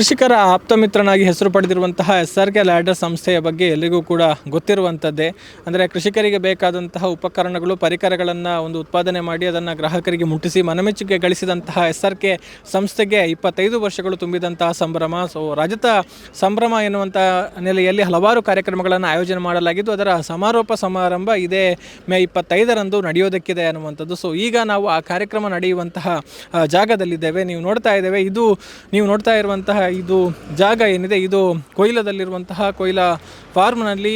ಕೃಷಿಕರ ಆಪ್ತ ಮಿತ್ರನಾಗಿ ಹೆಸರು ಪಡೆದಿರುವಂತಹ ಎಸ್ ಆರ್ ಕೆ ಲ್ಯಾಡರ್ ಸಂಸ್ಥೆಯ ಬಗ್ಗೆ ಎಲ್ಲಿಗೂ ಕೂಡ ಗೊತ್ತಿರುವಂಥದ್ದೇ. ಅಂದರೆ ಕೃಷಿಕರಿಗೆ ಬೇಕಾದಂತಹ ಉಪಕರಣಗಳು, ಪರಿಕರಗಳನ್ನು ಒಂದು ಉತ್ಪಾದನೆ ಮಾಡಿ ಅದನ್ನು ಗ್ರಾಹಕರಿಗೆ ಮುಟ್ಟಿಸಿ ಮನಮೆಚ್ಚುಗೆ ಗಳಿಸಿದಂತಹ ಎಸ್ ಆರ್ ಕೆ ಸಂಸ್ಥೆಗೆ ಇಪ್ಪತ್ತೈದು ವರ್ಷಗಳು ತುಂಬಿದಂತಹ ಸಂಭ್ರಮ. ಸೊ ರಜತ ಸಂಭ್ರಮ ಎನ್ನುವಂಥ ನೆಲೆಯಲ್ಲಿ ಹಲವಾರು ಕಾರ್ಯಕ್ರಮಗಳನ್ನು ಆಯೋಜನೆ ಮಾಡಲಾಗಿದ್ದು, ಅದರ ಸಮಾರೋಪ ಸಮಾರಂಭ ಇದೇ ಮೇ ಇಪ್ಪತ್ತೈದರಂದು ನಡೆಯೋದಕ್ಕಿದೆ ಅನ್ನುವಂಥದ್ದು. ಸೊ ಈಗ ನಾವು ಆ ಕಾರ್ಯಕ್ರಮ ನಡೆಯುವಂತಹ ಜಾಗದಲ್ಲಿದ್ದೇವೆ. ನೀವು ನೋಡ್ತಾ ಇದ್ದೇವೆ. ಇದು ನೀವು ನೋಡ್ತಾ ಇರುವಂತಹ ಇದು ಜಾಗ ಏನಿದೆ, ಇದು ಕೊಯ್ಲದಲ್ಲಿರುವಂತಹ ಕೊಯ್ಲ ಫಾರ್ಮ್ನಲ್ಲಿ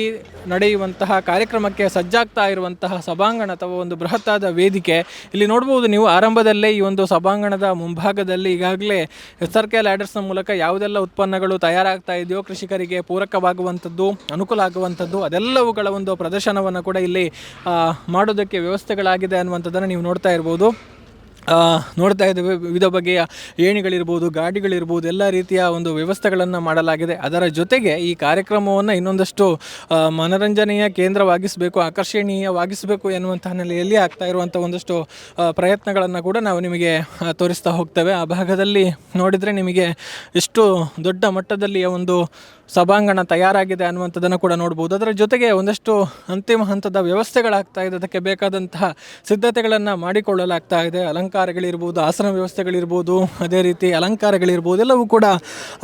ನಡೆಯುವಂತಹ ಕಾರ್ಯಕ್ರಮಕ್ಕೆ ಸಜ್ಜಾಗ್ತಾ ಇರುವಂತಹ ಸಭಾಂಗಣ ಅಥವಾ ಒಂದು ಬೃಹತ್ತಾದ ವೇದಿಕೆ. ಇಲ್ಲಿ ನೋಡ್ಬೋದು ನೀವು ಆರಂಭದಲ್ಲೇ ಈ ಒಂದು ಸಭಾಂಗಣದ ಮುಂಭಾಗದಲ್ಲಿ ಈಗಾಗಲೇ ಎಸ್ ಆರ್ ಕೆ ಲ್ಯಾಡರ್ಸ್ನ ಮೂಲಕ ಯಾವುದೆಲ್ಲ ಉತ್ಪನ್ನಗಳು ತಯಾರಾಗ್ತಾ ಇದೆಯೋ, ಕೃಷಿಕರಿಗೆ ಪೂರಕವಾಗುವಂಥದ್ದು, ಅನುಕೂಲ ಆಗುವಂಥದ್ದು, ಅದೆಲ್ಲವುಗಳ ಒಂದು ಪ್ರದರ್ಶನವನ್ನು ಕೂಡ ಇಲ್ಲಿ ಮಾಡೋದಕ್ಕೆ ವ್ಯವಸ್ಥೆಗಳಾಗಿದೆ ಅನ್ನುವಂಥದ್ದನ್ನು ನೀವು ನೋಡ್ತಾ ಇರ್ಬೋದು. ನೋಡ್ತಾ ಇದ್ದೇವೆ. ವಿವಿಧ ಬಗೆಯ ಏಣಿಗಳಿರ್ಬೋದು, ಗಾಡಿಗಳಿರ್ಬೋದು, ಎಲ್ಲ ರೀತಿಯ ಒಂದು ವ್ಯವಸ್ಥೆಗಳನ್ನು ಮಾಡಲಾಗಿದೆ. ಅದರ ಜೊತೆಗೆ ಈ ಕಾರ್ಯಕ್ರಮವನ್ನು ಇನ್ನೊಂದಷ್ಟು ಮನೋರಂಜನೆಯ ಕೇಂದ್ರವಾಗಿಸಬೇಕು, ಆಕರ್ಷಣೀಯವಾಗಿಸಬೇಕು ಎನ್ನುವಂಥ ನೆಲೆಯಲ್ಲಿ ಆಗ್ತಾ ಇರುವಂಥ ಒಂದಷ್ಟು ಪ್ರಯತ್ನಗಳನ್ನು ಕೂಡ ನಾವು ನಿಮಗೆ ತೋರಿಸ್ತಾ ಹೋಗ್ತೇವೆ. ಆ ಭಾಗದಲ್ಲಿ ನೋಡಿದರೆ ನಿಮಗೆ ಎಷ್ಟು ದೊಡ್ಡ ಮಟ್ಟದಲ್ಲಿಯ ಒಂದು ಸಭಾಂಗಣ ತಯಾರಾಗಿದೆ ಅನ್ನುವಂಥದ್ದನ್ನು ಕೂಡ ನೋಡ್ಬೋದು. ಅದರ ಜೊತೆಗೆ ಒಂದಷ್ಟು ಅಂತಿಮ ಹಂತದ ವ್ಯವಸ್ಥೆಗಳಾಗ್ತಾ ಇದೆ. ಅದಕ್ಕೆ ಬೇಕಾದಂತಹ ಸಿದ್ಧತೆಗಳನ್ನು ಮಾಡಿಕೊಳ್ಳಲಾಗ್ತಾ ಇದೆ. ಅಲಂಕಾರಗಳಿರ್ಬೋದು, ಆಸನ ವ್ಯವಸ್ಥೆಗಳಿರ್ಬೋದು, ಅದೇ ರೀತಿ ಅಲಂಕಾರಗಳಿರ್ಬೋದು, ಎಲ್ಲವೂ ಕೂಡ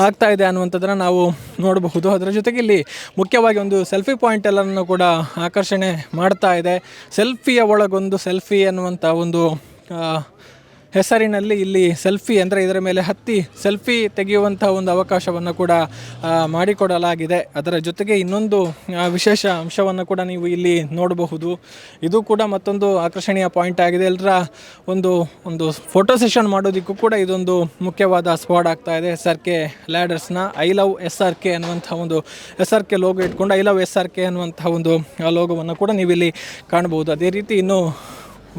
ಆಗ್ತಾ ಇದೆ ಅನ್ನುವಂಥದ್ದನ್ನು ನಾವು ನೋಡಬಹುದು. ಅದರ ಜೊತೆಗೆ ಇಲ್ಲಿ ಮುಖ್ಯವಾಗಿ ಒಂದು ಸೆಲ್ಫಿ ಪಾಯಿಂಟ್ ಎಲ್ಲರನ್ನು ಕೂಡ ಆಕರ್ಷಣೆ ಮಾಡ್ತಾ ಇದೆ. ಸೆಲ್ಫಿಯ ಒಳಗೊಂದು ಸೆಲ್ಫಿ ಅನ್ನುವಂಥ ಒಂದು ಹೆಸರಿನಲ್ಲಿ ಇಲ್ಲಿ ಸೆಲ್ಫಿ ಅಂದರೆ ಇದರ ಮೇಲೆ ಹತ್ತಿ ಸೆಲ್ಫಿ ತೆಗೆಯುವಂಥ ಒಂದು ಅವಕಾಶವನ್ನು ಕೂಡ ಮಾಡಿಕೊಡಲಾಗಿದೆ. ಅದರ ಜೊತೆಗೆ ಇನ್ನೊಂದು ವಿಶೇಷ ಅಂಶವನ್ನು ಕೂಡ ನೀವು ಇಲ್ಲಿ ನೋಡಬಹುದು. ಇದು ಕೂಡ ಮತ್ತೊಂದು ಆಕರ್ಷಣೀಯ ಪಾಯಿಂಟ್ ಆಗಿದೆ. ಎಲ್ಲರ ಒಂದು ಒಂದು ಫೋಟೋ ಸೆಷನ್ ಮಾಡೋದಕ್ಕೂ ಕೂಡ ಇದೊಂದು ಮುಖ್ಯವಾದ ಸ್ಪಾಟ್ ಆಗ್ತಾ ಇದೆ. S R K ಲ್ಯಾಡರ್ಸ್ನ I love S R K ಅನ್ನುವಂಥ ಒಂದು, ಎಸ್ ಆರ್ ಕೆ ಲೋಗೋ ಇಟ್ಕೊಂಡು I love S R K ಅನ್ನುವಂಥ ಒಂದು ಲೋಗೋವನ್ನು ಕೂಡ ನೀವಿಲ್ಲಿ ಕಾಣ್ಬೋದು ಅದೇ ರೀತಿ ಇನ್ನು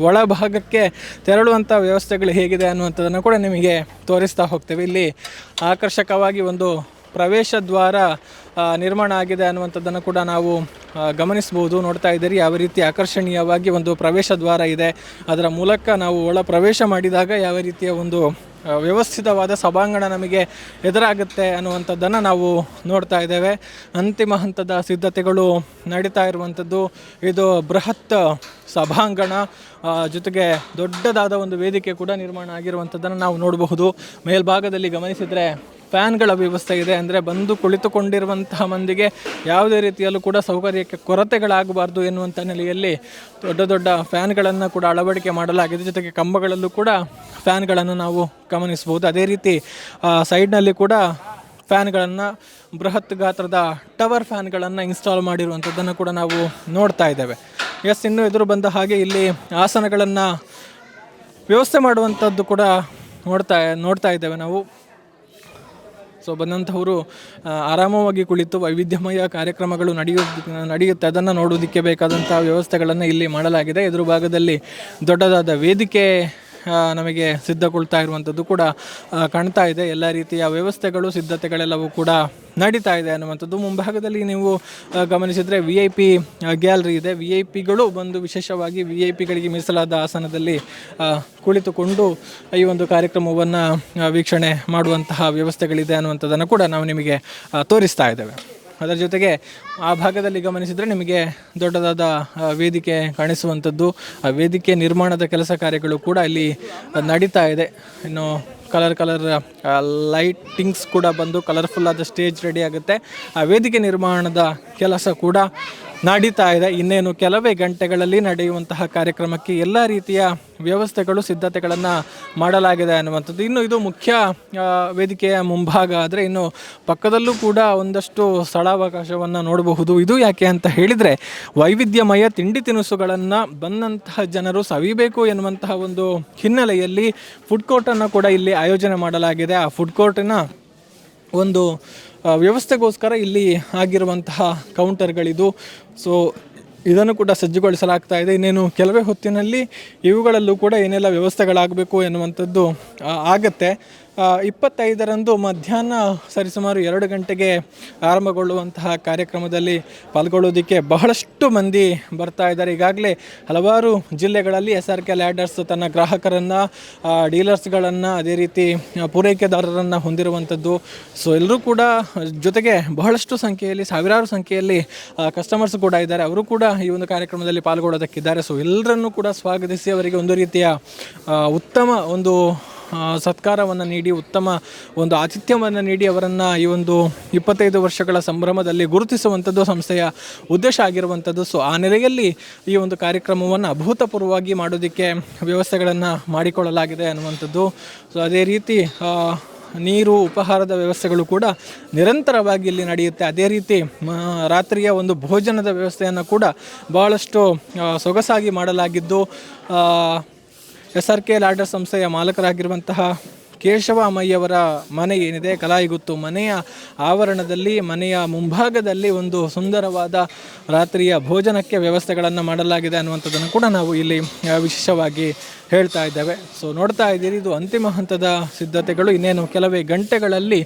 ಒಳಭಾಗಕ್ಕೆ ತೆರಳುವಂಥ ವ್ಯವಸ್ಥೆಗಳು ಹೇಗಿದೆ ಅನ್ನುವಂಥದ್ದನ್ನು ಕೂಡ ನಿಮಗೆ ತೋರಿಸ್ತಾ ಹೋಗ್ತೇವೆ. ಇಲ್ಲಿ ಆಕರ್ಷಕವಾಗಿ ಒಂದು ಪ್ರವೇಶ ದ್ವಾರ ನಿರ್ಮಾಣ ಆಗಿದೆ ಅನ್ನುವಂಥದ್ದನ್ನು ಕೂಡ ನಾವು ಗಮನಿಸ್ಬೋದು ನೋಡ್ತಾ ಇದ್ದೀರಿ, ಯಾವ ರೀತಿ ಆಕರ್ಷಣೀಯವಾಗಿ ಒಂದು ಪ್ರವೇಶ ದ್ವಾರ ಇದೆ. ಅದರ ಮೂಲಕ ನಾವು ಒಳ ಪ್ರವೇಶ ಮಾಡಿದಾಗ ಯಾವ ರೀತಿಯ ಒಂದು ವ್ಯವಸ್ಥಿತವಾದ ಸಭಾಂಗಣ ನಮಗೆ ಎದುರಾಗುತ್ತೆ ಅನ್ನುವಂಥದ್ದನ್ನು ನಾವು ನೋಡ್ತಾ ಇದ್ದೇವೆ. ಅಂತಿಮ ಹಂತದ ಸಿದ್ಧತೆಗಳು ನಡೀತಾ ಇರುವಂಥದ್ದು ಇದು ಬೃಹತ್ ಸಭಾಂಗಣ. ಜೊತೆಗೆ ದೊಡ್ಡದಾದ ಒಂದು ವೇದಿಕೆ ಕೂಡ ನಿರ್ಮಾಣ ಆಗಿರುವಂಥದ್ದನ್ನು ನಾವು ನೋಡಬಹುದು. ಮೇಲ್ಭಾಗದಲ್ಲಿ ಗಮನಿಸಿದರೆ ಫ್ಯಾನ್ಗಳ ವ್ಯವಸ್ಥೆ ಇದೆ ಅಂದರೆ ಬಂದು ಕುಳಿತುಕೊಂಡಿರುವಂತಹ ಮಂದಿಗೆ ಯಾವುದೇ ರೀತಿಯಲ್ಲೂ ಕೂಡ ಸೌಕರ್ಯಕ್ಕೆ ಕೊರತೆಗಳಾಗಬಾರ್ದು ಎನ್ನುವಂಥ ನೆಲೆಯಲ್ಲಿ ದೊಡ್ಡ ದೊಡ್ಡ ಫ್ಯಾನ್ಗಳನ್ನು ಕೂಡ ಅಳವಡಿಕೆ ಮಾಡಲಾಗಿದೆ. ಜೊತೆಗೆ ಕಂಬಗಳಲ್ಲೂ ಕೂಡ ಫ್ಯಾನ್ಗಳನ್ನು ನಾವು ಗಮನಿಸ್ಬೋದು ಅದೇ ರೀತಿ ಸೈಡ್ನಲ್ಲಿ ಕೂಡ ಫ್ಯಾನ್ಗಳನ್ನು ಬೃಹತ್ ಗಾತ್ರದ ಟವರ್ ಫ್ಯಾನ್ಗಳನ್ನು ಇನ್ಸ್ಟಾಲ್ ಮಾಡಿರುವಂಥದ್ದನ್ನು ಕೂಡ ನಾವು ನೋಡ್ತಾ ಇದ್ದೇವೆ. ಎಸ್, ಇನ್ನು ಎದುರು ಬಂದ ಹಾಗೆ ಇಲ್ಲಿ ಆಸನಗಳನ್ನು ವ್ಯವಸ್ಥೆ ಮಾಡುವಂಥದ್ದು ಕೂಡ ನೋಡ್ತಾ ನೋಡ್ತಾ ಇದ್ದೇವೆ ನಾವು. ಸೊ ಬಂದಂಥವರು ಆರಾಮವಾಗಿ ಕುಳಿತು ವೈವಿಧ್ಯಮಯ ಕಾರ್ಯಕ್ರಮಗಳು ನಡೆಯೋ, ನಡೆಯುತ್ತೆ. ಅದನ್ನು ನೋಡೋದಕ್ಕೆ ಬೇಕಾದಂಥ ವ್ಯವಸ್ಥೆಗಳನ್ನು ಇಲ್ಲಿ ಮಾಡಲಾಗಿದೆ. ಎದುರು ಭಾಗದಲ್ಲಿ ದೊಡ್ಡದಾದ ವೇದಿಕೆ ನಮಗೆ ಸಿದ್ಧಗೊಳ್ತಾ ಇರುವಂಥದ್ದು ಕೂಡ ಕಾಣ್ತಾ ಇದೆ. ಎಲ್ಲ ರೀತಿಯ ವ್ಯವಸ್ಥೆಗಳು, ಸಿದ್ಧತೆಗಳೆಲ್ಲವೂ ಕೂಡ ನಡೀತಾ ಇದೆ ಅನ್ನುವಂಥದ್ದು. ಮುಂಭಾಗದಲ್ಲಿ ನೀವು ಗಮನಿಸಿದರೆ ವಿ ಐ ಪಿ ಗ್ಯಾಲರಿ ಇದೆ. ವಿ ಐ ಪಿಗಳು ಬಂದು ವಿಶೇಷವಾಗಿ ವಿ ಐ ಪಿಗಳಿಗೆ ಮೀಸಲಾದ ಆಸನದಲ್ಲಿ ಕುಳಿತುಕೊಂಡು ಈ ಒಂದು ಕಾರ್ಯಕ್ರಮವನ್ನು ವೀಕ್ಷಣೆ ಮಾಡುವಂತಹ ವ್ಯವಸ್ಥೆಗಳಿದೆ ಅನ್ನುವಂಥದ್ದನ್ನು ಕೂಡ ನಾವು ನಿಮಗೆ ತೋರಿಸ್ತಾ ಇದ್ದೇವೆ. ಅದರ ಜೊತೆಗೆ ಆ ಭಾಗದಲ್ಲಿ ಗಮನಿಸಿದರೆ ನಿಮಗೆ ದೊಡ್ಡದಾದ ವೇದಿಕೆ ಕಾಣಿಸುವಂಥದ್ದು. ಆ ವೇದಿಕೆ ನಿರ್ಮಾಣದ ಕೆಲಸ ಕಾರ್ಯಗಳು ಕೂಡ ಇಲ್ಲಿ ನಡೀತಾ ಇದೆ. ಇನ್ನು ಕಲರ್ ಕಲರ್ ಲೈಟಿಂಗ್ಸ್ ಕೂಡ ಬಂದು ಕಲರ್ಫುಲ್ ಆದ ಸ್ಟೇಜ್ ರೆಡಿ ಆಗುತ್ತೆ. ಆ ವೇದಿಕೆ ನಿರ್ಮಾಣದ ಕೆಲಸ ಕೂಡ ನಡೀತಾ ಇದೆ. ಇನ್ನೇನು ಕೆಲವೇ ಗಂಟೆಗಳಲ್ಲಿ ನಡೆಯುವಂತಹ ಕಾರ್ಯಕ್ರಮಕ್ಕೆ ಎಲ್ಲ ರೀತಿಯ ವ್ಯವಸ್ಥೆಗಳು, ಸಿದ್ಧತೆಗಳನ್ನು ಮಾಡಲಾಗಿದೆ ಅನ್ನುವಂಥದ್ದು. ಇನ್ನು ಇದು ಮುಖ್ಯ ವೇದಿಕೆಯ ಮುಂಭಾಗ ಆದರೆ ಇನ್ನು ಪಕ್ಕದಲ್ಲೂ ಕೂಡ ಒಂದಷ್ಟು ಸ್ಥಳಾವಕಾಶವನ್ನು ನೋಡಬಹುದು. ಇದು ಯಾಕೆ ಅಂತ ಹೇಳಿದರೆ ವೈವಿಧ್ಯಮಯ ತಿಂಡಿ ತಿನಿಸುಗಳನ್ನು ಬಂದಂತಹ ಜನರು ಸವಿಬೇಕು ಎನ್ನುವಂತಹ ಒಂದು ಹಿನ್ನೆಲೆಯಲ್ಲಿ ಫುಡ್ ಕೋರ್ಟನ್ನು ಕೂಡ ಇಲ್ಲಿ ಆಯೋಜನೆ ಮಾಡಲಾಗಿದೆ. ಆ ಫುಡ್ ಕೋರ್ಟಿನ ಒಂದು ವ್ಯವಸ್ಥೆಗೋಸ್ಕರ ಇಲ್ಲಿ ಆಗಿರುವಂತಹ ಕೌಂಟರ್ಗಳಿದು. ಸೊ ಇದನ್ನು ಕೂಡ ಸಜ್ಜುಗೊಳಿಸಲಾಗ್ತಾ ಇದೆ. ಇನ್ನೇನು ಕೆಲವೇ ಹೊತ್ತಿನಲ್ಲಿ ಇವುಗಳಲ್ಲೂ ಕೂಡ ಏನೆಲ್ಲ ವ್ಯವಸ್ಥೆಗಳಾಗಬೇಕು ಎನ್ನುವಂಥದ್ದು ಆಗತ್ತೆ. ಇಪ್ಪತ್ತೈದರಂದು ಮಧ್ಯಾಹ್ನ ಸರಿಸುಮಾರು ಎರಡು ಗಂಟೆಗೆ ಆರಂಭಗೊಳ್ಳುವಂತಹ ಕಾರ್ಯಕ್ರಮದಲ್ಲಿ ಪಾಲ್ಗೊಳ್ಳೋದಕ್ಕೆ ಬಹಳಷ್ಟು ಮಂದಿ ಬರ್ತಾ ಇದ್ದಾರೆ. ಈಗಾಗಲೇ ಹಲವಾರು ಜಿಲ್ಲೆಗಳಲ್ಲಿ ಎಸ್ ಆರ್ ಕೆ ಲ್ಯಾಡರ್ಸ್ ತನ್ನ ಗ್ರಾಹಕರನ್ನು ಡೀಲರ್ಸ್ಗಳನ್ನು ಅದೇ ರೀತಿ ಪೂರೈಕೆದಾರರನ್ನು ಹೊಂದಿರುವಂಥದ್ದು. ಸೊ ಎಲ್ಲರೂ ಕೂಡ ಜೊತೆಗೆ ಬಹಳಷ್ಟು ಸಂಖ್ಯೆಯಲ್ಲಿ, ಸಾವಿರಾರು ಸಂಖ್ಯೆಯಲ್ಲಿ ಕಸ್ಟಮರ್ಸ್ ಕೂಡ ಇದ್ದಾರೆ. ಅವರು ಕೂಡ ಈ ಒಂದು ಕಾರ್ಯಕ್ರಮದಲ್ಲಿ ಪಾಲ್ಗೊಳ್ಳೋದಕ್ಕಿದ್ದಾರೆ. ಸೊ ಎಲ್ಲರನ್ನೂ ಕೂಡ ಸ್ವಾಗತಿಸಿ ಅವರಿಗೆ ಒಂದು ರೀತಿಯ ಉತ್ತಮ ಒಂದು ಸತ್ಕಾರವನ್ನು ನೀಡಿ, ಉತ್ತಮ ಒಂದು ಆತಿಥ್ಯವನ್ನು ನೀಡಿ ಅವರನ್ನು ಈ ಒಂದು ಇಪ್ಪತ್ತೈದು ವರ್ಷಗಳ ಸಂಭ್ರಮದಲ್ಲಿ ಗುರುತಿಸುವಂಥದ್ದು ಸಂಸ್ಥೆಯ ಉದ್ದೇಶ ಆಗಿರುವಂಥದ್ದು. ಸೊ ಆ ನೆಲೆಯಲ್ಲಿ ಈ ಒಂದು ಕಾರ್ಯಕ್ರಮವನ್ನು ಅಭೂತಪೂರ್ವವಾಗಿ ಮಾಡೋದಕ್ಕೆ ವ್ಯವಸ್ಥೆಗಳನ್ನು ಮಾಡಿಕೊಳ್ಳಲಾಗಿದೆ ಅನ್ನುವಂಥದ್ದು. ಸೊ ಅದೇ ರೀತಿ ನೀರು, ಉಪಹಾರದ ವ್ಯವಸ್ಥೆಗಳು ಕೂಡ ನಿರಂತರವಾಗಿ ಇಲ್ಲಿ ನಡೆಯುತ್ತೆ. ಅದೇ ರೀತಿ ರಾತ್ರಿಯ ಒಂದು ಭೋಜನದ ವ್ಯವಸ್ಥೆಯನ್ನು ಕೂಡ ಬಹಳಷ್ಟು ಸೊಗಸಾಗಿ ಮಾಡಲಾಗಿದ್ದು ಎಸ್ ಆರ್ ಕೆ ಲಾಡರ್ ಸಂಸ್ಥೆಯ ಮಾಲಕರಾಗಿರುವಂತಹ ಕೇಶವ ಅಮ್ಮಯ್ಯವರ ಮನೆ ಏನಿದೆ? ಕಲಾಯಿಗುತ್ತು ಮನೆಯ ಆವರಣದಲ್ಲಿ, ಮನೆಯ ಮುಂಭಾಗದಲ್ಲಿ ಒಂದು ಸುಂದರವಾದ ರಾತ್ರಿಯ ಭೋಜನಕ್ಕೆ ವ್ಯವಸ್ಥೆಗಳನ್ನು ಮಾಡಲಾಗಿದೆ ಅನ್ನುವಂಥದ್ದನ್ನು ಕೂಡ ನಾವು ಇಲ್ಲಿ ವಿಶೇಷವಾಗಿ ಹೇಳ್ತಾ ಇದ್ದೇವೆ. ಸೊ ನೋಡ್ತಾ ಇದ್ದೀರಿ, ಇದು ಅಂತಿಮ ಹಂತದ ಸಿದ್ಧತೆಗಳು. ಇನ್ನೇನು ಕೆಲವೇ ಗಂಟೆಗಳಲ್ಲಿ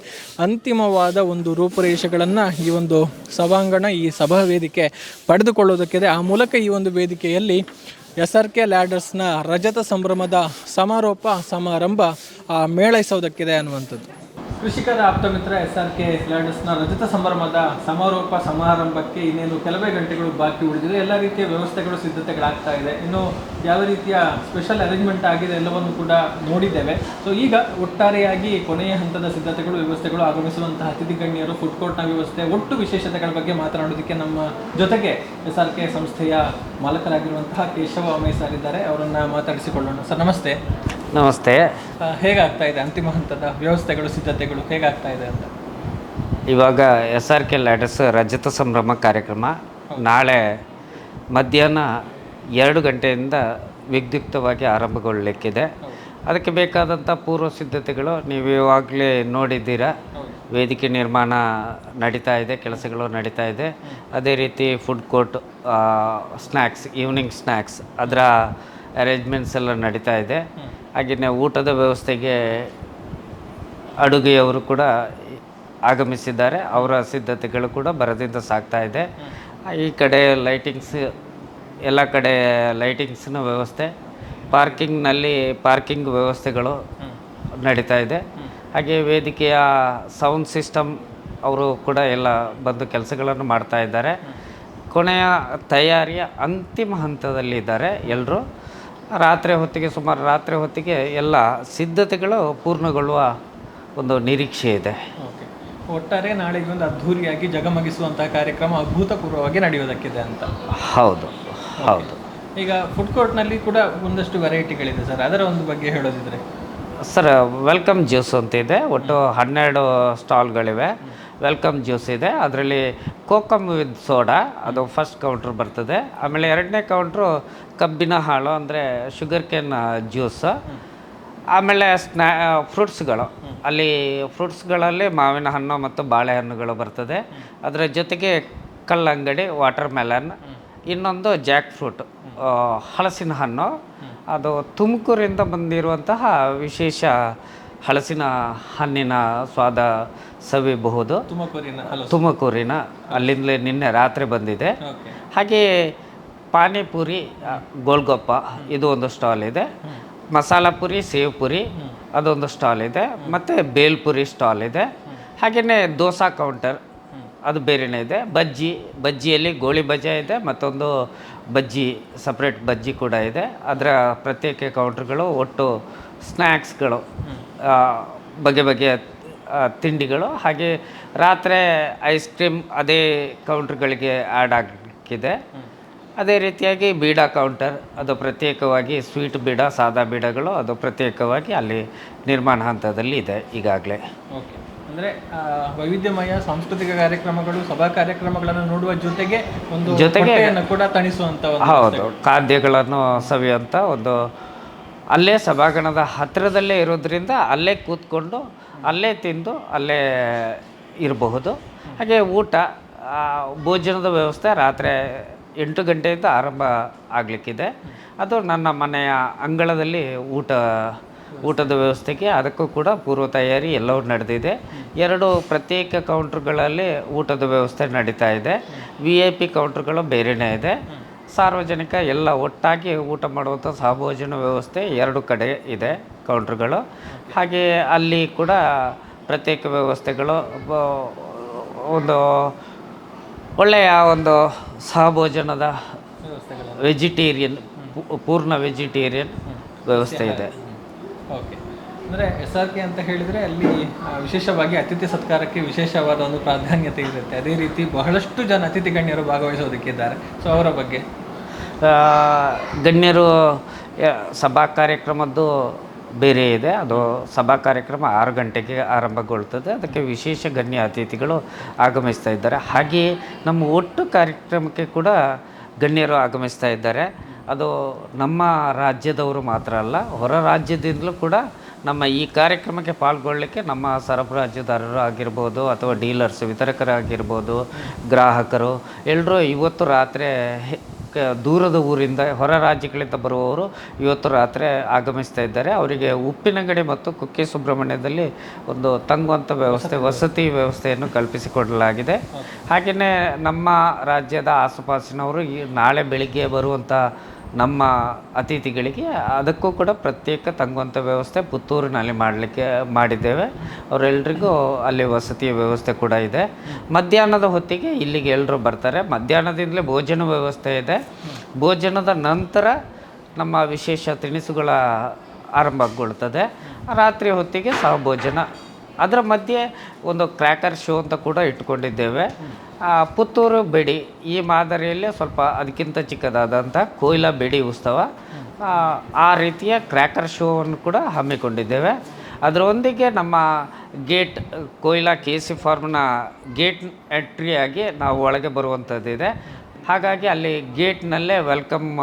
ಅಂತಿಮವಾದ ಒಂದು ರೂಪುರೇಷೆಗಳನ್ನು ಈ ಒಂದು ಸಭಾಂಗಣ, ಈ ಸಭಾ ವೇದಿಕೆ ಪಡೆದುಕೊಳ್ಳೋದಕ್ಕಿದೆ. ಆ ಮೂಲಕ ಈ ಒಂದು ವೇದಿಕೆಯಲ್ಲಿ ಎಸ್ ಆರ್ ಕೆ ಲ್ಯಾಡರ್ಸ್ನ ರಜತ ಸಂಭ್ರಮದ ಸಮಾರೋಪ ಸಮಾರಂಭ ಮೇಳೈಸೋದಕ್ಕಿದೆ ಅನ್ನುವಂಥದ್ದು. ಕೃಷಿಕರ ಆಪ್ತ ಮಿತ್ರ ಎಸ್ ಆರ್ ಕೆ ಲ್ಯಾಡರ್ಸ್ನ ರಜತ ಸಂಭ್ರಮದ ಸಮಾರೋಪ ಸಮಾರಂಭಕ್ಕೆ ಇನ್ನೇನು ಕೆಲವೇ ಗಂಟೆಗಳು ಬಾಕಿ ಉಳಿದಿದೆ. ಎಲ್ಲ ರೀತಿಯ ವ್ಯವಸ್ಥೆಗಳು ಸಿದ್ಧತೆಗಳಾಗ್ತಾ ಇದೆ. ಇನ್ನು ಯಾವ ರೀತಿಯ ಸ್ಪೆಷಲ್ ಅರೇಂಜ್ಮೆಂಟ್ ಆಗಿದೆ ಎಲ್ಲವನ್ನು ಕೂಡ ನೋಡಿದ್ದೇವೆ. ಸೊ, ಈಗ ಒಟ್ಟಾರೆಯಾಗಿ ಕೊನೆಯ ಹಂತದ ಸಿದ್ಧತೆಗಳು, ವ್ಯವಸ್ಥೆಗಳು ಆಗಮಿಸುವಂತಹ ಅತಿಥಿ ಗಣ್ಯರು ಫುಡ್ ಕೋರ್ಟ್ನ ವ್ಯವಸ್ಥೆ, ಒಟ್ಟು ವಿಶೇಷತೆಗಳ ಬಗ್ಗೆ ಮಾತನಾಡೋದಕ್ಕೆ ನಮ್ಮ ಜೊತೆಗೆ ಎಸ್ ಆರ್ ಕೆ ಸಂಸ್ಥೆಯ ಮಾಲಕರಾಗಿರುವಂತಹ ಕೇಶವ ಅಮೈ ಸರ್ ಇದ್ದಾರೆ. ಅವರನ್ನು ಮಾತಾಡಿಸಿಕೊಳ್ಳೋಣ. ಸರ್, ನಮಸ್ತೆ. ನಮಸ್ತೆ. ಹೇಗಾಗ್ತಾ ಇದೆ ಅಂತಿಮ ಹಂತದ ವ್ಯವಸ್ಥೆಗಳು ಸಿದ್ಧತೆಗಳು ಹೇಗಾಗ್ತಾ ಇದೆ ಅಂತ? ಇವಾಗ ಎಸ್ ಆರ್ ಕೆ ಲ್ಯಾಡರ್ಸ್ ರಜತ ಸಂಭ್ರಮ ಕಾರ್ಯಕ್ರಮ. ನಾಳೆ ಮಧ್ಯಾಹ್ನ ಎರಡು ಗಂಟೆಯಿಂದ ವಿದ್ಯುಕ್ತವಾಗಿ ಆರಂಭಗೊಳ್ಳಲಿಕ್ಕಿದೆ. ಅದಕ್ಕೆ ಬೇಕಾದಂಥ ಪೂರ್ವ ಸಿದ್ಧತೆಗಳು ನೀವು ಇವಾಗಲೇ ನೋಡಿದ್ದೀರಾ. ವೇದಿಕೆ ನಿರ್ಮಾಣ ನಡೀತಾ ಇದೆ ಕೆಲಸಗಳು ನಡೀತಾ ಇದೆ. ಅದೇ ರೀತಿ food court snacks evening snacks ಅದರ ಅರೇಂಜ್ಮೆಂಟ್ಸ್ ಎಲ್ಲ ನಡೀತಾ ಇದೆ. ಹಾಗೆಯೇ ಊಟದ ವ್ಯವಸ್ಥೆಗೆ ಅಡುಗೆಯವರು ಕೂಡ ಆಗಮಿಸಿದ್ದಾರೆ. ಅವರ ಸಿದ್ಧತೆಗಳು ಕೂಡ ಬರದಿಂದ ಸಾಗ್ತಾ ಇದೆ. ಈ ಕಡೆ ಲೈಟಿಂಗ್ಸ್ ಎಲ್ಲ ಕಡೆ ಲೈಟಿಂಗ್ಸ್ನ ವ್ಯವಸ್ಥೆ, ಪಾರ್ಕಿಂಗ್ನಲ್ಲಿ ಪಾರ್ಕಿಂಗ್ ವ್ಯವಸ್ಥೆಗಳು ನಡೀತಾ ಇದೆ. ಹಾಗೆ ವೇದಿಕೆಯ ಸೌಂಡ್ ಸಿಸ್ಟಮ್ ಅವರು ಕೂಡ ಎಲ್ಲ ಬಂದು ಕೆಲಸಗಳನ್ನು ಮಾಡ್ತಾ ಇದ್ದಾರೆ. ಕೊನೆಯ ತಯಾರಿಯ ಅಂತಿಮ ಹಂತದಲ್ಲಿದ್ದಾರೆ ಎಲ್ಲರೂ ರಾತ್ರಿ ಹೊತ್ತಿಗೆ ಸುಮಾರು ರಾತ್ರಿ ಹೊತ್ತಿಗೆ ಎಲ್ಲ ಸಿದ್ಧತೆಗಳು ಪೂರ್ಣಗೊಳ್ಳುವ ಒಂದು ನಿರೀಕ್ಷೆ ಇದೆ. ಓಕೆ. ಒಟ್ಟಾರೆ ನಾಳೆಗೆ ಒಂದು ಅದ್ಧೂರಿಯಾಗಿ ಜಗಮಗಿಸುವಂತಹ ಕಾರ್ಯಕ್ರಮ ಅಭೂತಪೂರ್ವವಾಗಿ ನಡೆಯುವುದಕ್ಕಿದೆ ಅಂತ. ಹೌದು ಹೌದು. ಈಗ ಫುಡ್ ಕೋರ್ಟ್ನಲ್ಲಿ ಕೂಡ ಒಂದಷ್ಟು ವೆರೈಟಿಗಳಿದೆ ಸರ್. ಅದರ ಒಂದು ಬಗ್ಗೆ ಹೇಳೋದಿದ್ರೆ. ಸರ್, ವೆಲ್ಕಮ್ ಜ್ಯೂಸ್ ಅಂತ ಇದೆ ಒಟ್ಟು ಹನ್ನೆರಡು ಸ್ಟಾಲ್ಗಳಿವೆ. ವೆಲ್ಕಮ್ ಜ್ಯೂಸ್ ಇದೆ. ಅದರಲ್ಲಿ ಕೋಕಮ್ ವಿತ್ ಸೋಡಾ, ಅದು ಫಸ್ಟ್ ಕೌಂಟ್ರ್ ಬರ್ತದೆ. ಆಮೇಲೆ ಎರಡನೇ ಕೌಂಟ್ರು ಕಬ್ಬಿನ ಹಾಳು, ಅಂದರೆ ಶುಗರ್ ಕೇನ್ ಜ್ಯೂಸ್. ಆಮೇಲೆ ಸ್ನ್ಯಾ ಫ್ರೂಟ್ಸ್ಗಳು. ಅಲ್ಲಿ ಫ್ರೂಟ್ಸ್ಗಳಲ್ಲಿ ಮಾವಿನ ಹಣ್ಣು ಮತ್ತು ಬಾಳೆಹಣ್ಣುಗಳು ಬರ್ತದೆ. ಅದರ ಜೊತೆಗೆ ಕಲ್ಲಂಗಡಿ, ವಾಟರ್ ಮೆಲನ್ ಇನ್ನೊಂದು ಜಾಕ್ ಫ್ರೂಟ್ ಹಲಸಿನ ಹಣ್ಣು. ಅದು ತುಮಕೂರಿಂದ ಬಂದಿರುವಂತಹ ವಿಶೇಷ ಹಲಸಿನ ಹಣ್ಣಿನ ಸ್ವಾದ ಸವಿಬಹುದು ತುಮಕೂರಿನ ತುಮಕೂರಿನ ಅಲ್ಲಿಂದಲೇ ನಿನ್ನೆ ರಾತ್ರಿ ಬಂದಿದೆ. ಹಾಗೆಯೇ ಹಾಗೆ ಪಾನಿಪುರಿ ಗೋಲ್ಗಪ್ಪ ಇದು ಒಂದು ಸ್ಟಾಲ್ ಇದೆ. ಮಸಾಲ ಪುರಿ ಸೇವ್ ಪುರಿ ಅದೊಂದು ಸ್ಟಾಲ್ ಇದೆ. ಮತ್ತು ಬೇಲ್ಪುರಿ ಸ್ಟಾಲ್ ಇದೆ. ಹಾಗೆಯೇ ದೋಸಾ ಕೌಂಟರ್ ಅದು ಬೇರೆನೇ ಇದೆ. ಬಜ್ಜಿ, ಬಜ್ಜಿಯಲ್ಲಿ ಗೋಳಿ ಬಜ್ಜಾ ಇದೆ, ಮತ್ತೊಂದು ಬಜ್ಜಿ ಸಪ್ರೇಟ್ ಬಜ್ಜಿ ಕೂಡ ಇದೆ. ಅದರ ಪ್ರತ್ಯೇಕ ಕೌಂಟ್ರ್ಗಳು ಒಟ್ಟು ಸ್ನ್ಯಾಕ್ಸ್ಗಳು ಬಗೆ ಬಗೆಯ ತಿಂಡಿಗಳು. ಹಾಗೆ ರಾತ್ರಿ ಐಸ್ ಕ್ರೀಮ್ ಅದೇ ಕೌಂಟ್ರ್ಗಳಿಗೆ ಆ್ಯಡ್ ಆಗಿದೆ ಅದೇ ರೀತಿಯಾಗಿ ಬೀಡಾ ಕೌಂಟರ್ ಅದು ಪ್ರತ್ಯೇಕವಾಗಿ ಸ್ವೀಟ್ ಬೀಡ, ಸಾದಾ ಬೀಡಗಳು ಅದು ಪ್ರತ್ಯೇಕವಾಗಿ ಅಲ್ಲಿ ನಿರ್ಮಾಣ ಹಂತದಲ್ಲಿ ಇದೆ ಈಗಾಗಲೇ. ಓಕೆ. ಅಂದರೆ ವೈವಿಧ್ಯಮಯ ಸಾಂಸ್ಕೃತಿಕ ಕಾರ್ಯಕ್ರಮಗಳು ಸಭಾ ಕಾರ್ಯಕ್ರಮಗಳನ್ನು ನೋಡುವ ಜೊತೆಗೆ ಒಂದು ಜೊತೆಗೆ- ಕೂಡ ತಣಿಸುವಂತ ಒಂದು ಹೌದು ಖಾದ್ಯಗಳನ್ನು ಸವಿಯುವಂಥ ಒಂದು ಅಲ್ಲೇ ಸಭಾಗಣದ ಹತ್ತಿರದಲ್ಲೇ ಇರೋದ್ರಿಂದ ಅಲ್ಲೇ ಕೂತ್ಕೊಂಡು ಅಲ್ಲೇ ತಿಂದು ಅಲ್ಲೇ ಇರಬಹುದು. ಹಾಗೆ ಊಟ ಆ, ಭೋಜನದ ವ್ಯವಸ್ಥೆ ರಾತ್ರಿ ಎಂಟು ಗಂಟೆಯಿಂದ ಆರಂಭ ಆಗಲಿಕ್ಕಿದೆ. ಅದು ನನ್ನ ಮನೆಯ ಅಂಗಳದಲ್ಲಿ ಊಟ ಊಟದ ವ್ಯವಸ್ಥೆಗೆ ಅದಕ್ಕೂ ಕೂಡ ಪೂರ್ವ ತಯಾರಿ ಎಲ್ಲವೂ ನಡೆದಿದೆ. ಎರಡು ಪ್ರತ್ಯೇಕ ಕೌಂಟ್ರುಗಳಲ್ಲಿ ಊಟದ ವ್ಯವಸ್ಥೆ ನಡೀತಾ ಇದೆ. ವಿ ಐ ಪಿ ಕೌಂಟ್ರುಗಳು ಬೇರೆಯೇ ಇದೆ. ಸಾರ್ವಜನಿಕ ಎಲ್ಲ ಒಟ್ಟಾಗಿ ಊಟ ಮಾಡುವಂಥ ಸಹಭೋಜನ ವ್ಯವಸ್ಥೆ ಎರಡು ಕಡೆ ಇದೆ ಕೌಂಟ್ರುಗಳು. ಹಾಗೆ ಅಲ್ಲಿ ಕೂಡ ಪ್ರತ್ಯೇಕ ವ್ಯವಸ್ಥೆಗಳು ಒಂದು ಒಳ್ಳೆಯ ಒಂದು ಸಹಭೋಜನದ ವೆಜಿಟೇರಿಯನ್ ಪೂರ್ಣ ವೆಜಿಟೇರಿಯನ್ ವ್ಯವಸ್ಥೆ ಇದೆ. ಓಕೆ ಅಂದರೆ ಎಸ್ ಆರ್ ಕೆ ಅಂತ ಹೇಳಿದರೆ ಅಲ್ಲಿ ವಿಶೇಷವಾಗಿ ಅತಿಥಿ ಸತ್ಕಾರಕ್ಕೆ ವಿಶೇಷವಾದ ಒಂದು ಪ್ರಾಧಾನ್ಯತೆ ಇರುತ್ತೆ. ಅದೇ ರೀತಿ ಬಹಳಷ್ಟು ಜನ ಅತಿಥಿ ಗಣ್ಯರು ಭಾಗವಹಿಸೋದಕ್ಕಿದ್ದಾರೆ. ಸೊ ಅವರ ಬಗ್ಗೆ. ಗಣ್ಯರು ಸಭಾ ಕಾರ್ಯಕ್ರಮದ್ದು ಬೇರೆ ಇದೆ. ಅದು ಸಭಾ ಕಾರ್ಯಕ್ರಮ ಆರು ಗಂಟೆಗೆ ಆರಂಭಗೊಳ್ತದೆ. ಅದಕ್ಕೆ ವಿಶೇಷ ಗಣ್ಯ ಅತಿಥಿಗಳು ಆಗಮಿಸ್ತಾ ಇದ್ದಾರೆ. ಹಾಗೆಯೇ ನಮ್ಮ ಒಟ್ಟು ಕಾರ್ಯಕ್ರಮಕ್ಕೆ ಕೂಡ ಗಣ್ಯರು ಆಗಮಿಸ್ತಾ ಇದ್ದಾರೆ. ಅದು ನಮ್ಮ ರಾಜ್ಯದವರು ಮಾತ್ರ ಅಲ್ಲ, ಹೊರ ರಾಜ್ಯದಿಂದಲೂ ಕೂಡ ನಮ್ಮ ಈ ಕಾರ್ಯಕ್ರಮಕ್ಕೆ ಪಾಲ್ಗೊಳ್ಳಲಿಕ್ಕೆ ನಮ್ಮ ಸರಬರಾಜುದಾರರು ಆಗಿರ್ಬೋದು ಅಥವಾ ಡೀಲರ್ಸ್ ವಿತರಕರಾಗಿರ್ಬೋದು ಗ್ರಾಹಕರು ಎಲ್ಲರೂ ಇವತ್ತು ರಾತ್ರಿ ದೂರದ ಊರಿಂದ, ಹೊರ ರಾಜ್ಯಗಳಿಂದ ಬರುವವರು ಇವತ್ತು ರಾತ್ರಿ ಆಗಮಿಸ್ತಾ ಇದ್ದಾರೆ. ಅವರಿಗೆ ಉಪ್ಪಿನಂಗಡಿ ಮತ್ತು ಕುಕ್ಕೆ ಸುಬ್ರಹ್ಮಣ್ಯದಲ್ಲಿ ಒಂದು ತಂಗುವಂಥ ವ್ಯವಸ್ಥೆ, ವಸತಿ ವ್ಯವಸ್ಥೆಯನ್ನು ಕಲ್ಪಿಸಿಕೊಡಲಾಗಿದೆ. ಹಾಗೆಯೇ ನಮ್ಮ ರಾಜ್ಯದ ಆಸುಪಾಸಿನವರು ಈ ನಾಳೆ ಬೆಳಿಗ್ಗೆ ಬರುವಂಥ ನಮ್ಮ ಅತಿಥಿಗಳಿಗೆ ಅದಕ್ಕೂ ಕೂಡ ಪ್ರತ್ಯೇಕ ತಂಗುವಂಥ ವ್ಯವಸ್ಥೆ ಪುತ್ತೂರಿನಲ್ಲಿ ಮಾಡಲಿಕ್ಕೆ ಮಾಡಿದ್ದೇವೆ. ಅವರೆಲ್ಲರಿಗೂ ಅಲ್ಲಿ ವಸತಿಯ ವ್ಯವಸ್ಥೆ ಕೂಡ ಇದೆ. ಮಧ್ಯಾಹ್ನದ ಹೊತ್ತಿಗೆ ಇಲ್ಲಿಗೆ ಎಲ್ಲರೂ ಬರ್ತಾರೆ. ಮಧ್ಯಾಹ್ನದಿಂದಲೇ ಭೋಜನ ವ್ಯವಸ್ಥೆ ಇದೆ. ಭೋಜನದ ನಂತರ ನಮ್ಮ ವಿಶೇಷ ತಿನಿಸುಗಳ ಆರಂಭಗೊಳ್ತದೆ. ರಾತ್ರಿ ಹೊತ್ತಿಗೆ ಸಹಭೋಜನ ಅದರ ಮಧ್ಯೆ ಒಂದು ಕ್ರ್ಯಾಕರ್ ಶೋ ಅಂತ ಕೂಡ ಇಟ್ಕೊಂಡಿದ್ದೇವೆ. ಪುತ್ತೂರು ಬೆಡಿ ಈ ಮಾದರಿಯಲ್ಲಿ ಸ್ವಲ್ಪ ಅದಕ್ಕಿಂತ ಚಿಕ್ಕದಾದಂಥ ಕೊಯ್ಲಾ ಬೆಡಿ ಉತ್ಸವ. ಆ, ರೀತಿಯ ಕ್ರ್ಯಾಕರ್ ಶೋವನ್ನು ಕೂಡ ಹಮ್ಮಿಕೊಂಡಿದ್ದೇವೆ. ಅದರೊಂದಿಗೆ ನಮ್ಮ ಗೇಟ್ ಕೊಯ್ಲಾ ಕೆ ಸಿ ಫಾರ್ಮ್ನ ಗೇಟ್ ಎಂಟ್ರಿಯಾಗಿ ನಾವು ಒಳಗೆ ಬರುವಂಥದ್ದಿದೆ ಹಾಗಾಗಿ ಅಲ್ಲಿ ಗೇಟ್ನಲ್ಲೇ ವೆಲ್ಕಮ್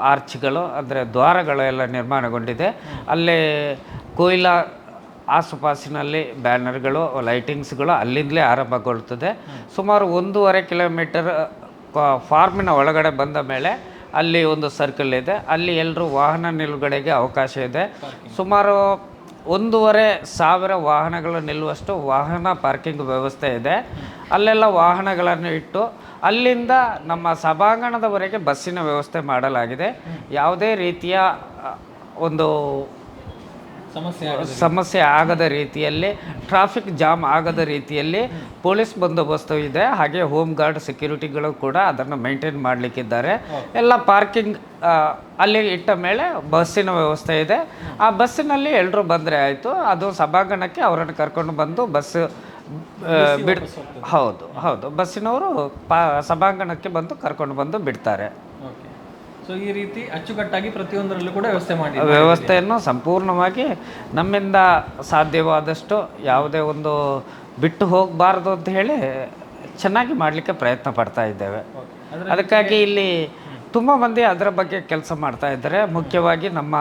ಆರ್ಚ್ಗಳು ಅಂದರೆ ದ್ವಾರಗಳು ಎಲ್ಲ ನಿರ್ಮಾಣಗೊಂಡಿದೆ. ಅಲ್ಲಿ ಕೊಯ್ಲಾ ಆಸುಪಾಸಿನಲ್ಲಿ ಬ್ಯಾನರ್ಗಳು, ಲೈಟಿಂಗ್ಸ್ಗಳು ಅಲ್ಲಿಂದಲೇ ಆರಂಭಗೊಳ್ತದೆ ಸುಮಾರು ಒಂದೂವರೆ ಕಿಲೋಮೀಟರ್ ಫಾರ್ಮಿನ ಒಳಗಡೆ ಬಂದ ಮೇಲೆ ಅಲ್ಲಿ ಒಂದು ಸರ್ಕಲ್ ಇದೆ. ಅಲ್ಲಿ ಎಲ್ಲರೂ ವಾಹನ ನಿಲುಗಡೆಗೆ ಅವಕಾಶ ಇದೆ. ಸುಮಾರು ಒಂದೂವರೆ ಸಾವಿರ ವಾಹನಗಳು ನಿಲ್ಲುವಷ್ಟು ವಾಹನ ಪಾರ್ಕಿಂಗ್ ವ್ಯವಸ್ಥೆ ಇದೆ. ಅಲ್ಲೆಲ್ಲ ವಾಹನಗಳನ್ನು ಇಟ್ಟು ಅಲ್ಲಿಂದ ನಮ್ಮ ಸಭಾಂಗಣದವರೆಗೆ ಬಸ್ಸಿನ ವ್ಯವಸ್ಥೆ ಮಾಡಲಾಗಿದೆ. ಯಾವುದೇ ರೀತಿಯ ಒಂದು ಸಮಸ್ಯೆ ಸಮಸ್ಯೆ ಆಗದ ರೀತಿಯಲ್ಲಿ ಟ್ರಾಫಿಕ್ ಜಾಮ್ ಆಗದ ರೀತಿಯಲ್ಲಿ ಪೊಲೀಸ್ ಬಂದೋಬಸ್ತು ಇದೆ. ಹಾಗೆ ಹೋಮ್ ಗಾರ್ಡ್ ಸೆಕ್ಯೂರಿಟಿಗಳು ಕೂಡ ಅದನ್ನು ಮೇಂಟೈನ್ ಮಾಡಲಿಕ್ಕಿದ್ದಾರೆ. ಎಲ್ಲ ಪಾರ್ಕಿಂಗ್ ಅಲ್ಲಿ ಇಟ್ಟ ಮೇಲೆ ಬಸ್ಸಿನ ವ್ಯವಸ್ಥೆ ಇದೆ. ಆ ಬಸ್ಸಿನಲ್ಲಿ ಎಲ್ಲರೂ ಬಂದರೆ ಆಯಿತು. ಅದು ಸಭಾಂಗಣಕ್ಕೆ ಅವರನ್ನು ಕರ್ಕೊಂಡು ಬಂದು ಬಸ್ ಬಿಡ್ ಹೌದು ಹೌದು. ಬಸ್ಸಿನವರು ಪಾ ಸಭಾಂಗಣಕ್ಕೆ ಬಂದು ಕರ್ಕೊಂಡು ಬಂದು ಬಿಡ್ತಾರೆ. ಸೊ ಈ ರೀತಿ ಅಚ್ಚುಕಟ್ಟಾಗಿ ಪ್ರತಿಯೊಂದರಲ್ಲೂ ಕೂಡ ವ್ಯವಸ್ಥೆ ಮಾಡಿ ವ್ಯವಸ್ಥೆಯನ್ನು ಸಂಪೂರ್ಣವಾಗಿ ನಮ್ಮಿಂದ ಸಾಧ್ಯವಾದಷ್ಟು ಯಾವುದೇ ಒಂದು ಬಿಟ್ಟು ಹೋಗಬಾರ್ದು ಅಂತ ಹೇಳಿ ಚೆನ್ನಾಗಿ ಮಾಡಲಿಕ್ಕೆ ಪ್ರಯತ್ನ ಪಡ್ತಾ ಇದ್ದೇವೆ. ಅದಕ್ಕಾಗಿ ಇಲ್ಲಿ ತುಂಬ ಮಂದಿ ಅದರ ಬಗ್ಗೆ ಕೆಲಸ ಮಾಡ್ತಾ ಇದ್ದಾರೆ. ಮುಖ್ಯವಾಗಿ ನಮ್ಮ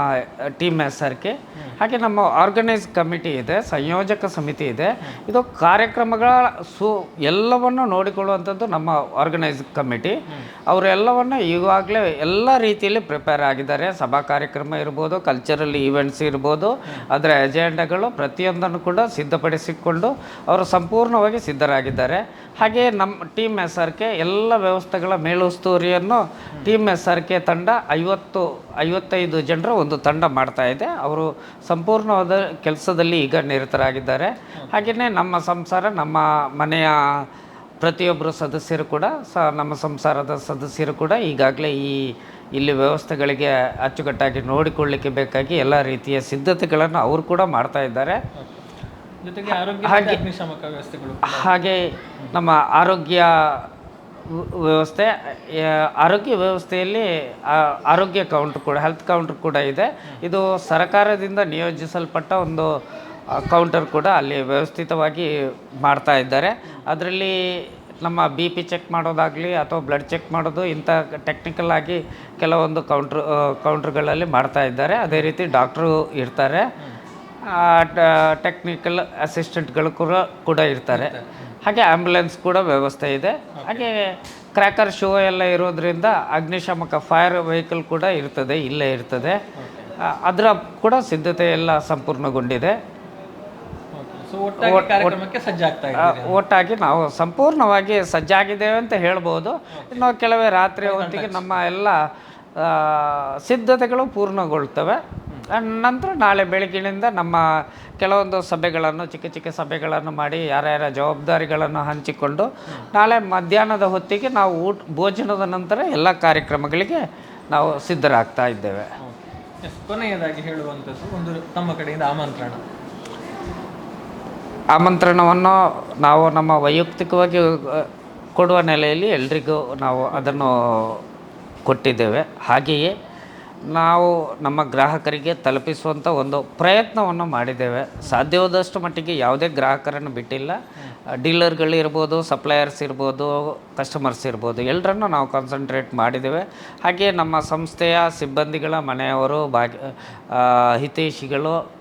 ಟೀಮ್ ಎಸ್ ಆರ್ ಕೆ ಹಾಗೆ ನಮ್ಮ ಆರ್ಗನೈಸ್ ಕಮಿಟಿ ಇದೆ, ಸಂಯೋಜಕ ಸಮಿತಿ ಇದೆ. ಇದು ಕಾರ್ಯಕ್ರಮಗಳ ಸು, ಎಲ್ಲವನ್ನು ನೋಡಿಕೊಳ್ಳುವಂಥದ್ದು ನಮ್ಮ ಆರ್ಗನೈಸ್ ಕಮಿಟಿ. ಅವರೆಲ್ಲವನ್ನು ಈಗಾಗಲೇ ಎಲ್ಲ ರೀತಿಯಲ್ಲಿ ಪ್ರಿಪೇರ್ ಆಗಿದ್ದಾರೆ. ಸಭಾ ಕಾರ್ಯಕ್ರಮ ಇರ್ಬೋದು ಕಲ್ಚರಲ್ ಈವೆಂಟ್ಸ್ ಇರ್ಬೋದು. ಅದರ ಎಜೆಂಡಾಗಳು ಪ್ರತಿಯೊಂದನ್ನು ಕೂಡ ಸಿದ್ಧಪಡಿಸಿಕೊಂಡು ಅವರು ಸಂಪೂರ್ಣವಾಗಿ ಸಿದ್ಧರಾಗಿದ್ದಾರೆ. ಹಾಗೆ ನಮ್ಮ ಟೀಮ್ ಎಸ್ ಆರ್ ಕೆ ಎಲ್ಲ ವ್ಯವಸ್ಥೆಗಳ ಮೇಲುಸ್ತುವರಿಯನ್ನು ಟೀಮ್ ಎಸ್ ಆರ್ ಕೆ ತಂಡ ಐವತ್ತು ಐವತ್ತೈದು ಜನರ ಒಂದು ತಂಡ ಮಾಡ್ತಾ ಇದೆ. ಅವರು ಸಂಪೂರ್ಣವಾದ ಕೆಲಸದಲ್ಲಿ ಈಗ ನಿರತರಾಗಿದ್ದಾರೆ. ಹಾಗೆಯೇ ನಮ್ಮ ಸಂಸಾರ ನಮ್ಮ ಮನೆಯ ಪ್ರತಿಯೊಬ್ಬರು ಸದಸ್ಯರು ಕೂಡ ಸ ನಮ್ಮ ಸಂಸಾರದ ಸದಸ್ಯರು ಕೂಡ ಈಗಾಗಲೇ ಈ ಇಲ್ಲಿ ವ್ಯವಸ್ಥೆಗಳಿಗೆ ಅಚ್ಚುಕಟ್ಟಾಗಿ ನೋಡಿಕೊಳ್ಳಿಕ್ಕೆ ಬೇಕಾಗಿ ಎಲ್ಲ ರೀತಿಯ ಸಿದ್ಧತೆಗಳನ್ನು ಅವರು ಕೂಡ ಮಾಡ್ತಾ ಇದ್ದಾರೆ. ವ್ಯವಸ್ಥೆಗಳು ಹಾಗೆ ನಮ್ಮ ಆರೋಗ್ಯ ವ್ಯವಸ್ಥೆ ಆರೋಗ್ಯ ವ್ಯವಸ್ಥೆಯಲ್ಲಿ ಆರೋಗ್ಯ ಕೌಂಟ್ರ್ ಕೂಡ ಹೆಲ್ತ್ ಕೌಂಟ್ರ್ ಕೂಡ ಇದೆ. ಇದು ಸರ್ಕಾರದಿಂದ ನಿಯೋಜಿಸಲ್ಪಟ್ಟ ಒಂದು ಕೌಂಟರ್ ಕೂಡ ಅಲ್ಲಿ ವ್ಯವಸ್ಥಿತವಾಗಿ ಮಾಡ್ತಾ ಇದ್ದಾರೆ. ಅದರಲ್ಲಿ ನಮ್ಮ ಬಿ ಪಿ ಚೆಕ್ ಮಾಡೋದಾಗಲಿ ಅಥವಾ ಬ್ಲಡ್ ಚೆಕ್ ಮಾಡೋದು ಇಂಥ ಟೆಕ್ನಿಕಲ್ ಆಗಿ ಕೆಲವೊಂದು ಕೌಂಟ್ರ್ ಕೌಂಟ್ರ್ಗಳಲ್ಲಿ ಮಾಡ್ತಾ ಇದ್ದಾರೆ. ಅದೇ ರೀತಿ ಡಾಕ್ಟ್ರು ಇರ್ತಾರೆ. ಟೆಕ್ನಿಕಲ್ ಅಸಿಸ್ಟೆಂಟ್ಗಳು ಕೂಡ ಕೂಡ ಇರ್ತಾರೆ. ಹಾಗೆ ಆ್ಯಂಬುಲೆನ್ಸ್ ಕೂಡ ವ್ಯವಸ್ಥೆ ಇದೆ. ಹಾಗೆ ಕ್ರ್ಯಾಕರ್ ಶೋ ಎಲ್ಲ ಇರೋದ್ರಿಂದ ಅಗ್ನಿಶಾಮಕ ಫೈರ್ ವೆಹಿಕಲ್ ಕೂಡ ಇರ್ತದೆ ಇಲ್ಲೇ ಇರ್ತದೆ. ಅದರ ಕೂಡ ಸಿದ್ಧತೆ ಎಲ್ಲ ಸಂಪೂರ್ಣಗೊಂಡಿದೆ. ಸೊ ಒಟ್ಟಾಗಿ ನಾವು ಸಂಪೂರ್ಣವಾಗಿ ಸಜ್ಜಾಗಿದ್ದೇವೆ ಅಂತ ಹೇಳ್ಬೋದು. ಇನ್ನು ಕೆಲವೇ ರಾತ್ರಿ ಹೊತ್ತಿಗೆ ನಮ್ಮ ಎಲ್ಲ ಸಿದ್ಧತೆಗಳು ಪೂರ್ಣಗೊಳ್ತವೆ. ನಂತರ ನಾಳೆ ಬೆಳಗ್ಗಿನಿಂದ ನಮ್ಮ ಕೆಲವೊಂದು ಸಭೆಗಳನ್ನು ಚಿಕ್ಕ ಚಿಕ್ಕ ಸಭೆಗಳನ್ನು ಮಾಡಿ ಯಾರ್ಯಾರ ಜವಾಬ್ದಾರಿಗಳನ್ನು ಹಂಚಿಕೊಂಡು ನಾಳೆ ಮಧ್ಯಾಹ್ನದ ಹೊತ್ತಿಗೆ ನಾವು ಊಟ ಭೋಜನದ ನಂತರ ಎಲ್ಲ ಕಾರ್ಯಕ್ರಮಗಳಿಗೆ ನಾವು ಸಿದ್ಧರಾಗ್ತಾ ಇದ್ದೇವೆ. ಕೊನೆಯದಾಗಿ ಹೇಳುವಂಥದ್ದು ಒಂದು ತಮ್ಮ ಕಡೆಯಿಂದ ಆಮಂತ್ರಣ. ಆಮಂತ್ರಣವನ್ನು ನಾವು ನಮ್ಮ ವೈಯಕ್ತಿಕವಾಗಿ ಕೊಡುವ ನೆಲೆಯಲ್ಲಿ ಎಲ್ರಿಗೂ ನಾವು ಅದನ್ನು ಕೊಟ್ಟಿದ್ದೇವೆ. ಹಾಗೆಯೇ ನಾವು ನಮ್ಮ ಗ್ರಾಹಕರಿಗೆ ತಲುಪಿಸುವಂಥ ಒಂದು ಪ್ರಯತ್ನವನ್ನು ಮಾಡಿದ್ದೇವೆ. ಸಾಧ್ಯವಾದಷ್ಟು ಮಟ್ಟಿಗೆ ಯಾವುದೇ ಗ್ರಾಹಕರನ್ನು ಬಿಟ್ಟಿಲ್ಲ. ಡೀಲರ್ಗಳಿರ್ಬೋದು ಸಪ್ಲೈಯರ್ಸ್ ಇರ್ಬೋದು ಕಸ್ಟಮರ್ಸ್ ಇರ್ಬೋದು ಎಲ್ಲರನ್ನು ನಾವು ಕಾನ್ಸಂಟ್ರೇಟ್ ಮಾಡಿದ್ದೇವೆ. ಹಾಗೆ ನಮ್ಮ ಸಂಸ್ಥೆಯ ಸಿಬ್ಬಂದಿಗಳ ಮನೆಯವರು ಆ, ಹಿತೈಷಿಗಳು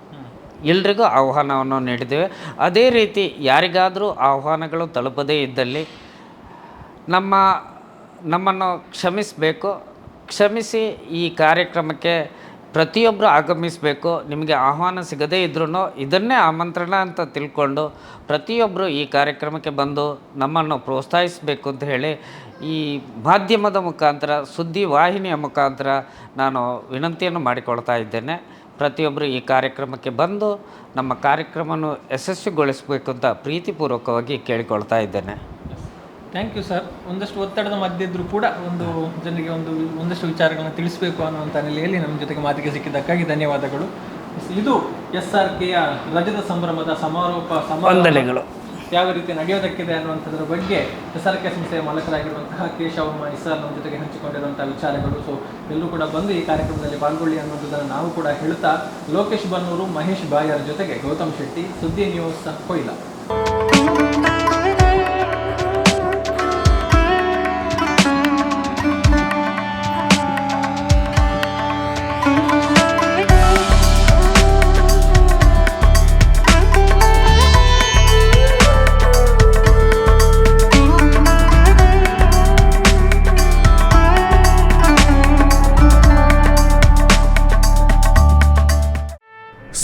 ಎಲ್ರಿಗೂ ಆಹ್ವಾನವನ್ನು ನೀಡಿದ್ದೇವೆ. ಅದೇ ರೀತಿ ಯಾರಿಗಾದರೂ ಆಹ್ವಾನಗಳು ತಲುಪದೇ ಇದ್ದಲ್ಲಿ ನಮ್ಮ ನಮ್ಮನ್ನು ಕ್ಷಮಿಸಬೇಕು. ಕ್ಷಮಿಸಿ ಈ ಕಾರ್ಯಕ್ರಮಕ್ಕೆ ಪ್ರತಿಯೊಬ್ಬರು ಆಗಮಿಸಬೇಕು, ನಿಮಗೆ ಆಹ್ವಾನ ಸಿಗದೇ ಇದ್ರೂ ಇದನ್ನೇ ಆಮಂತ್ರಣ ಅಂತ ತಿಳ್ಕೊಂಡು ಪ್ರತಿಯೊಬ್ಬರು ಈ ಕಾರ್ಯಕ್ರಮಕ್ಕೆ ಬಂದು ನಮ್ಮನ್ನು ಪ್ರೋತ್ಸಾಹಿಸಬೇಕು ಅಂತ ಹೇಳಿ ಈ ಮಾಧ್ಯಮದ ಮುಖಾಂತರ, ಸುದ್ದಿ ವಾಹಿನಿಯ ಮುಖಾಂತರ ನಾನು ವಿನಂತಿಯನ್ನು ಮಾಡಿಕೊಳ್ತಾ ಇದ್ದೇನೆ. ಪ್ರತಿಯೊಬ್ಬರು ಈ ಕಾರ್ಯಕ್ರಮಕ್ಕೆ ಬಂದು ನಮ್ಮ ಕಾರ್ಯಕ್ರಮವನ್ನು ಯಶಸ್ವಿಗೊಳಿಸಬೇಕು ಅಂತ ಪ್ರೀತಿಪೂರ್ವಕವಾಗಿ ಕೇಳಿಕೊಳ್ತಾ ಇದ್ದೇನೆ. ಥ್ಯಾಂಕ್ ಯು ಸರ್ ಒಂದಷ್ಟು ಒತ್ತಡದ ಮಧ್ಯೆ ಇದ್ದರೂ ಕೂಡ ಒಂದು ಜನರಿಗೆ ಒಂದು ಒಂದಷ್ಟು ವಿಚಾರಗಳನ್ನು ತಿಳಿಸಬೇಕು ಅನ್ನುವಂಥ ನೆಲೆಯಲ್ಲಿ ನಮ್ಮ ಜೊತೆಗೆ ಮಾತಿಗೆ ಸಿಕ್ಕಿದ್ದಕ್ಕಾಗಿ ಧನ್ಯವಾದಗಳು. ಇದು ಎಸ್ ಆರ್ ಕೆಯ ರಜದ ಸಂಭ್ರಮದ ಸಮಾರೋಪ ಸಮಾರಂಭಗಳು ಯಾವ ರೀತಿ ನಡೆಯೋದಕ್ಕಿದೆ ಅನ್ನುವಂಥದ್ರ ಬಗ್ಗೆ ಎಸ್ ಆರ್ ಕೆ ಸಂಸ್ಥೆಯ ಮಾಲಕರಾಗಿರುವಂತಹ ಕೇಶವ ಸರ್ ನಮ್ಮ ಜೊತೆಗೆ ಹಂಚಿಕೊಂಡಿರುವಂತಹ ವಿಚಾರಗಳು. ಸೊ ಎಲ್ಲರೂ ಕೂಡ ಬಂದು ಈ ಕಾರ್ಯಕ್ರಮದಲ್ಲಿ ಪಾಲ್ಗೊಳ್ಳಿ ಅನ್ನೋದನ್ನು ನಾವು ಕೂಡ ಹೇಳ್ತಾ ಲೋಕೇಶ್ ಬನ್ನೂರು ಮಹೇಶ್ ಬಾಯರ್ ಜೊತೆಗೆ ಗೌತಮ್ ಶೆಟ್ಟಿ ಸುದ್ದಿ ನ್ಯೂಸ್ ಕೊಯ್ಲಾ.